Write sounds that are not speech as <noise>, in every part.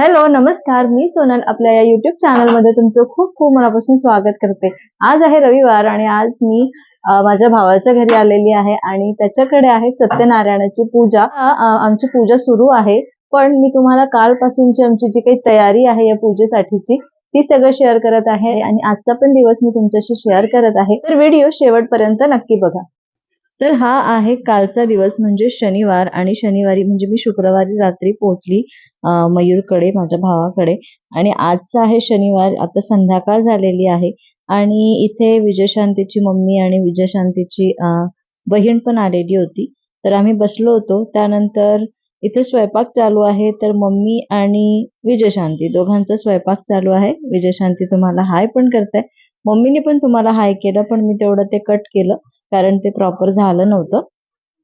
Hello नमस्कार. मी सोनल आपल्या या युट्यूब चॅनलमध्ये तुमचं खूप खूप मनापासून स्वागत करते. आज आहे रविवार आणि आज मी माझ्या भावाच्या घरी आलेली आहे आणि त्याच्याकडे आहे सत्यनारायणाची पूजा. आमची पूजा सुरू आहे पण मी तुम्हाला कालपासूनची आमची जी काही तयारी आहे या पूजेसाठीची ती सगळं शेअर करत आहे आणि आजचा पण दिवस मी तुमच्याशी शेअर करत आहे. तर व्हिडिओ शेवटपर्यंत नक्की बघा. तर हा आहे कालचा दिवस म्हणजे शनिवार आणि शनिवारी म्हणजे मी शुक्रवारी रात्री पोहोचली मयूरकडे माझ्या भावाकडे. आणि आजचा आहे शनिवार आता संध्याकाळ झालेली आहे. आणि इथे विजयशांतीची मम्मी आणि विजयशांतीची बहीण पण आलेली होती. तर आम्ही बसलो होतो. त्यानंतर इथे स्वयंपाक चालू आहे. तर मम्मी आणि विजयशांती दोघांचा स्वयंपाक चालू आहे. विजयशांती तुम्हाला हाय पण करताय. मम्मीने पण तुम्हाला हाय केलं पण मी तेवढं ते कट केलं कारण ते प्रॉपर झालं नव्हतं.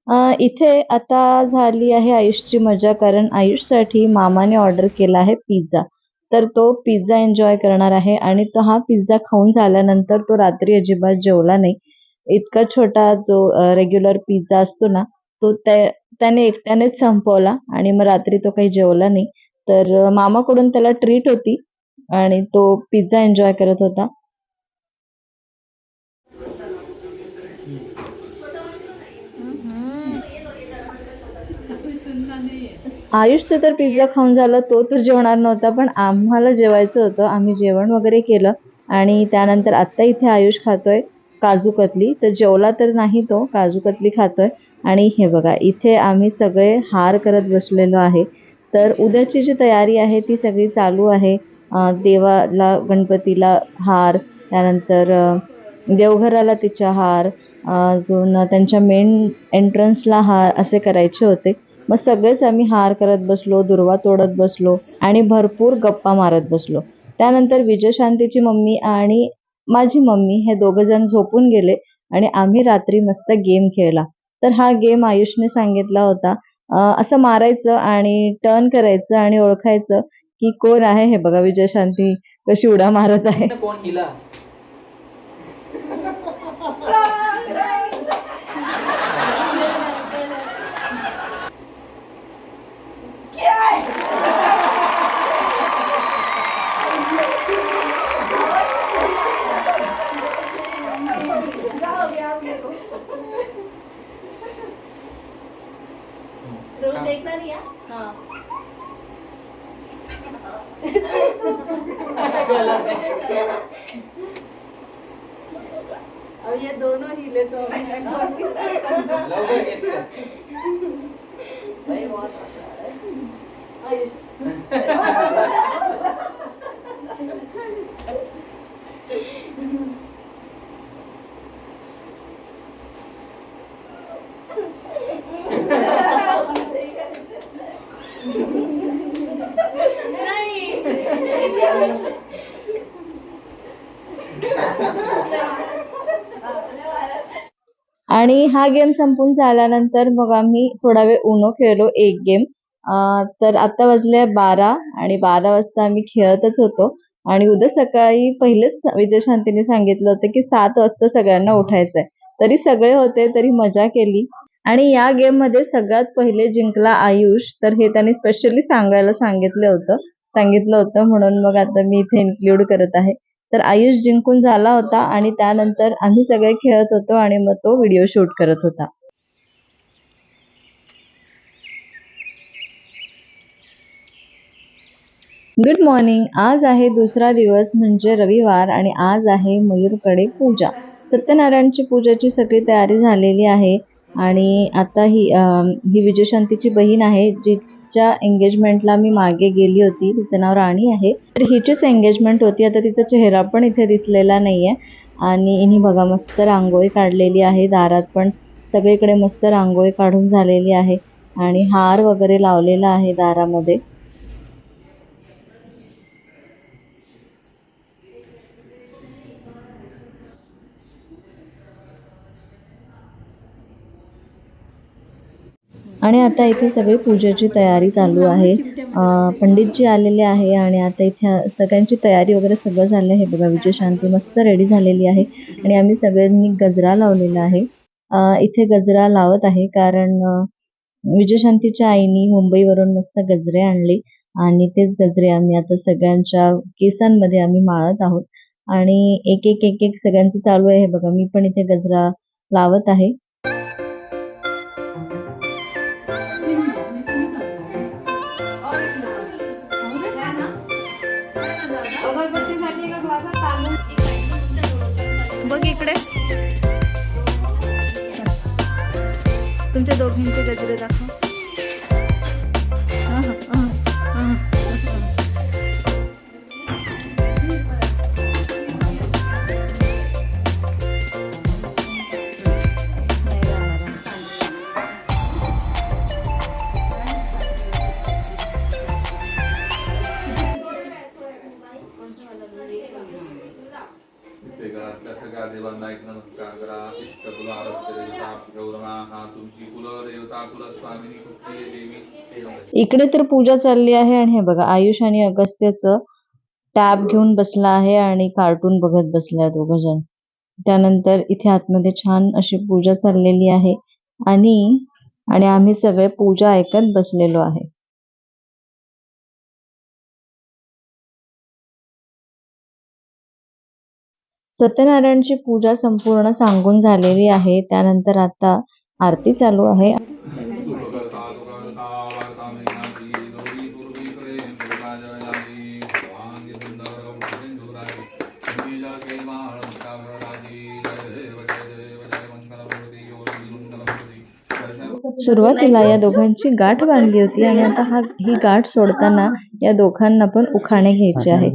इथे आता झाली आहे आयुषची मजा कारण आयुषसाठी मामाने ऑर्डर केला आहे पिझ्झा. तर तो पिझ्झा एन्जॉय करणार आहे आणि तो हा पिझ्झा खाऊन झाल्यानंतर तो रात्री अजिबात जेवला नाही. इतका छोटा जो रेग्युलर पिझ्झा असतो ना तो त्या त्याने एकट्यानेच संपवला आणि मग रात्री तो काही जेवला नाही. तर मामाकडून त्याला ट्रीट होती आणि तो पिझ्झा एन्जॉय करत होता. आयुषचं तर पिझ्झा खाऊन झालं तो तर जेवणार नव्हता पण आम्हाला जेवायचं होतं. आम्ही जेवण वगैरे केलं आणि त्यानंतर आत्ता इथे आयुष खातोय काजू कतली. तर जेवला तर नाही तो काजू कतली खातोय. आणि हे बघा इथे आम्ही सगळे हार करत बसलेलो आहे. तर उद्याची जी तयारी आहे ती सगळी चालू आहे. देवाला गणपतीला हार त्यानंतर देवघराला तिच्या हार अजून त्यांच्या मेन एंट्रन्सला हार असे करायचे होते. मग सगळेच आम्ही हार करत बसलो दुर्वा तोडत बसलो आणि भरपूर गप्पा मारत बसलो. त्यानंतर विजयशांतीची मम्मी आणि माझी मम्मी हे दोघ जण झोपून गेले आणि आम्ही रात्री मस्त गेम खेळला. तर हा गेम आयुषने सांगितला होता असं मारायचं आणि टर्न करायचं आणि ओळखायचं की कोण आहे हे बघा विजयशांती कशी उडा मारत आहे. कोण हिला? रोज देखना नहीं है? हाँ। अब ये दोनों हिले तो अभी कौन किसका कौन लवकर guess कर. भाई बहुत मजा आ रहा है। आयुष। <laughs> आणि हा गेम संपून झाल्यानंतर मग आम्ही थोडा वेळ उनो खेळलो एक गेम. तर आता वाजले बारा आणि बारा वाजता आम्ही खेळतच होतो. आणि उद्या सकाळी पहिलेच विजयशांतीने सांगितलं होतं की सात वाजता सगळ्यांना उठायचंय. तरी सगळे होते तरी मजा केली. आणि या गेममध्ये सगळ्यात पहिले जिंकला आयुष तर हे त्यांनी स्पेशली सांगायला सांगितलं होतं. सांगितलं होतं म्हणून मग आता मी इथे इन्क्लूड करत आहे. तर आयुष जिंकून झाला होता आणि त्यानंतर आम्ही सगळे खेळत होतो आणि मग तो व्हिडिओ शूट करत होता. गुड मॉर्निंग आज आहे दुसरा दिवस म्हणजे रविवार आणि आज आहे मयूरकडे पूजा. सत्यनारायणची पूजाची सगळी तयारी झालेली आहे आणि आता ही ही विजयशांतीची बहीण आहे जी तिच्या एंगेजमेंटला मी मागे गेली होती. तिचं नाव राणी आहे. तर हिचीच एंगेजमेंट होती. आता तिचा चेहरा पण इथे दिसलेला नाही आहे आणि इनी बघा मस्त रांगोळी काढलेली आहे. दारात पण सगळीकडे मस्त रांगोळी काढून झालेली आहे. आणि हार वगैरे लावलेला आहे दारामध्ये. आणि आता इथे सगळी पूजेची तयारी चालू आहे. पंडितजी आलेले आहे आणि आता इथे सगळ्यांची तयारी वगैरे सगळं झालं आहे. बघा विजयशांती मस्त रेडी झालेली आहे आणि आम्ही सगळ्यांनी गजरा लावलेला आहे. इथे गजरा लावत आहे कारण विजयशांतीच्या आईनी मुंबईवरून मस्त गजरे आणले आणि तेच गजरे आम्ही आता सगळ्यांच्या केसांमध्ये आम्ही माळत आहोत. आणि एक एक एक एक सगळ्यांचं चालू आहे. हे बघा मी पण इथे गजरा लावत आहे. इकडे. तुमच्या दोघींचे गजरे दाखव. इकडे तर पूजा चालली आहे आणि हे बघा आयुष आणि अगस्त्याचं टॅब घेऊन बसला आहे आणि कार्टून बघत बसला दोघ जण त्यानंतर इथे आतमध्ये छान अशी पूजा चाललेली आहे आणि आणि आम्ही सगळे पूजा ऐकत बसलेलो आहे. सत्यनारायणची पूजा संपूर्ण सांगून झालेली आहे. त्यानंतर आता आरती चालू आहे. सुरुवातीला या दोघांची गाठ बांधली होती आणि आता हा ही गाठ सोडताना या दोघांना पण उखाणे घ्यायचे आहे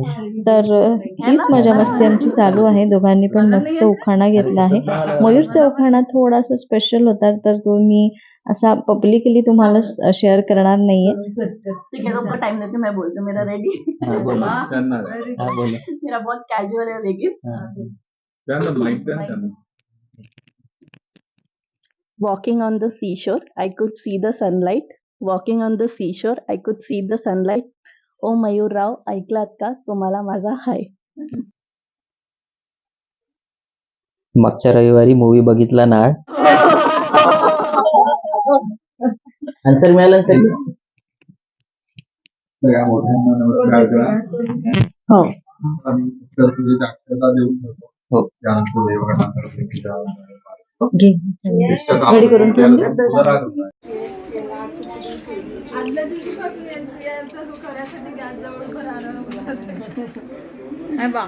तर हीच मजा मस्ती आमची चालू आहे. दोघांनी पण मस्त उखाणा घेतला आहे. मयूरचा उखाणा थोडासा स्पेशल होता तर तो मी असा पब्लिकली तुम्हाला शेअर करणार नाहीये. ठीक है आपको टाइम देते मैं बोलती हूँ मेरा रेडी मेरा बहुत कैजुअल है लेकिन. walking on the seashore i could see the sunlight walking on the seashore i could see the sunlight ओ मयूरराव ऐकलात का तुम्हाला माझा हाय मागच्या रविवारी मूवी बघितला ना आन्सर मिळाला सर सगळ्या मोठ्यांना नमस्कार करा हो आणि उत्तर तुझी दाक्षता देऊ शकतो हो. घे रेडी करून ठेवून दे. आदल्या दिवशीपासून यांचं यांचं तो करायसाठी गॅस जवळ उभं राहणं बा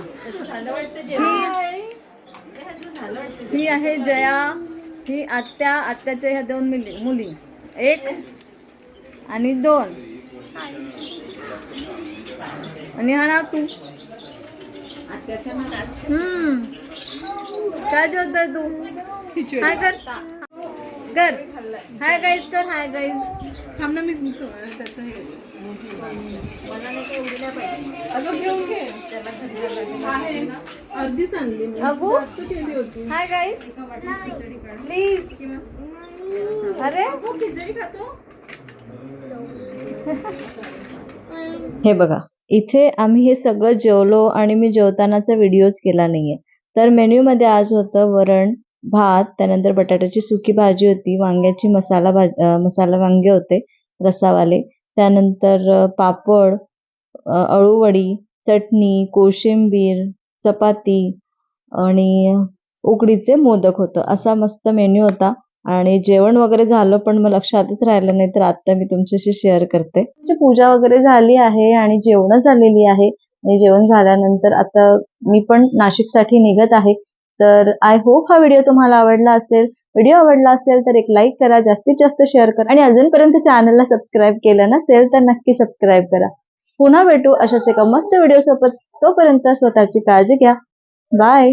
ही आहे जया. ही आत्या. आत्याच्या ह्या दोन मुली मुली. एक आणि दोन. आणि हा नाव तू. हम्म. काय जेवतोय तू? हाय कर. कर. हाय गाईज कर. हाय गाईज थांब ना मी त्याचं हे अगं घेऊन घे. आहे अर्धीच आणली मी. अगू? जास्त केली होती. हाय गाईज प्लीज अरे? अगो खिचडी खातो. हे बघा इथे आम्ही हे सगळं जेवलो आणि मी जेवतानाचा व्हिडिओज केला नाहीये. तर मेन्यू मध्ये आज होतं वरण भात त्यानंतर बटाट्याची सुकी भाजी होती वांग्याची मसाला भाजी मसाला वांगे होते रसावाले. त्यानंतर पापड अळूवडी चटणी कोशिंबीर चपाती आणि उकडीचे मोदक होतं. असा मस्त मेन्यू होता आणि जेवण वगैरे झालं पण मग लक्षातच राहिलं नाही तर आता मी तुमच्याशी शेअर करते. पूजा वगैरे झाली आहे आणि जेवण झालेली आहे. आणि जेवण झाल्यानंतर आता मी पण नाशिकसाठी निघत आहे. तर आय होप हा व्हिडिओ तुम्हाला आवडला असेल. व्हिडिओ आवडला असेल तर एक लाईक करा जास्तीत जास्त शेअर करा आणि अजूनपर्यंत चॅनलला सबस्क्राईब केलं नसेल तर नक्की सबस्क्राईब करा. पुन्हा भेटू अशाच एका मस्त व्हिडिओ सोबत. तोपर्यंत स्वतःची काळजी घ्या. बाय